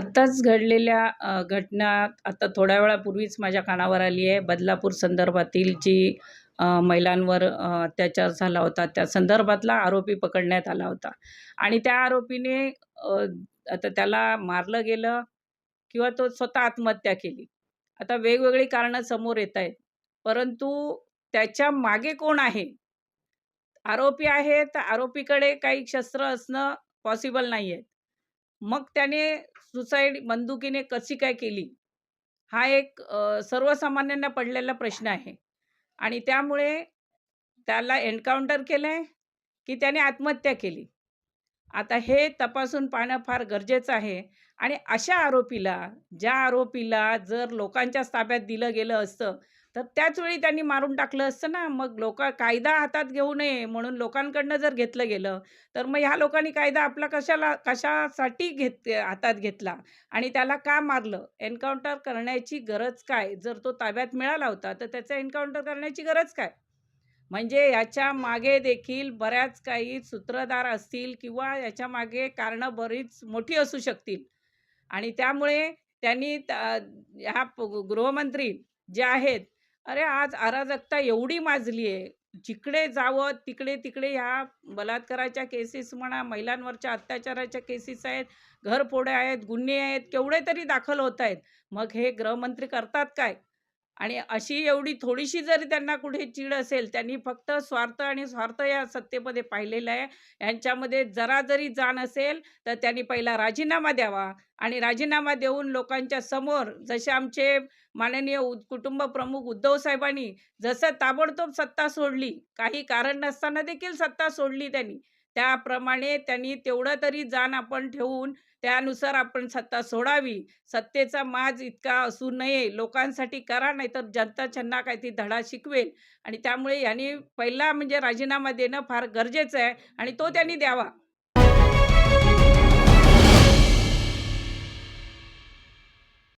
आत्ताच घडलेल्या घटना आता थोड्या वेळापूर्वीच माझ्या कानावर आली आहे. बदलापूर संदर्भातील जी महिलांवर अत्याचार झाला होता त्या संदर्भातला आरोपी पकडण्यात आला होता. आणि त्या आरोपीने आता त्याला मारलं गेलं किंवा तो स्वतः आत्महत्या केली. आता वेगवेगळी कारणं समोर येत आहेत. परंतु त्याच्यामागे कोण आहे? आरोपी आहे तर आरोपीकडे काही शस्त्र असणं पॉसिबल नाही आहे मग त्याने सुसाईड बंदुकीने कशी काय केली? हा एक सर्वसामान्यांना पडलेला प्रश्न आहे. आणि त्यामुळे त्याला एन्काउंटर केलं आहे की त्याने आत्महत्या केली. आता हे तपासून पाहणं फार गरजेचं आहे. आणि अशा आरोपीला ज्या आरोपीला जर लोकांच्या ताब्यात दिलं गेलं असतं तर त्याच वेळी त्यांनी मारून टाकलं असतं ना मग लोक कायदा हातात घेऊ नये म्हणून लोकांकडनं जर घेतलं गेलं तर मग ह्या लोकांनी कायदा आपला कशाला कशासाठी घेत हातात घेतला आणि त्याला का मारलं? एन्काउंटर करण्याची गरज काय? जर तो ताब्यात मिळाला होता तर त्याचा एन्काउंटर करण्याची गरज काय? म्हणजे याच्या मागे देखील बऱ्याच काही सूत्रधार असतील किंवा याच्या मागे कारणं बरीच मोठी असू शकतील. आणि त्यामुळे त्यांनी ह्या गृहमंत्री जे आहेत अरे आज अराजकता एवढी माजली आहे. जिकडे जावं तिकडे तिकडे ह्या बलात्काराच्या केसेस म्हणा महिलांवरच्या अत्याचाराच्या केसेस आहेत घरफोड्या आहेत गुन्हे आहेत केवढे तरी दाखल होत आहेत. मग हे गृहमंत्री करतात काय? आणि अशी एवढी थोडीशी जरी त्यांना कुठे चीड असेल त्यांनी फक्त स्वार्थ आणि स्वार्थ या सत्तेमध्ये पाहिलेलं आहे. यांच्यामध्ये जरा जरी जाण असेल तर त्यांनी पहिला राजीनामा द्यावा आणि राजीनामा देऊन लोकांच्या समोर जसे आमचे माननीय उ कुटुंब प्रमुख उद्धव साहेबांनी जसं ताबडतोब सत्ता सोडली काही कारण नसताना देखील सत्ता सोडली त्यांनी. त्याप्रमाणे त्यांनी तेवढं तरी जाण आपण ठेवून त्यानुसार आपण सत्ता सोडावी. सत्तेचा माज इतका असू नये लोकांसाठी करा नाही तर जनता त्यांना काय ती धडा शिकवेल. आणि त्यामुळे यांनी पहिला म्हणजे राजीनामा देणं फार गरजेचं आहे आणि तो त्यांनी द्यावा.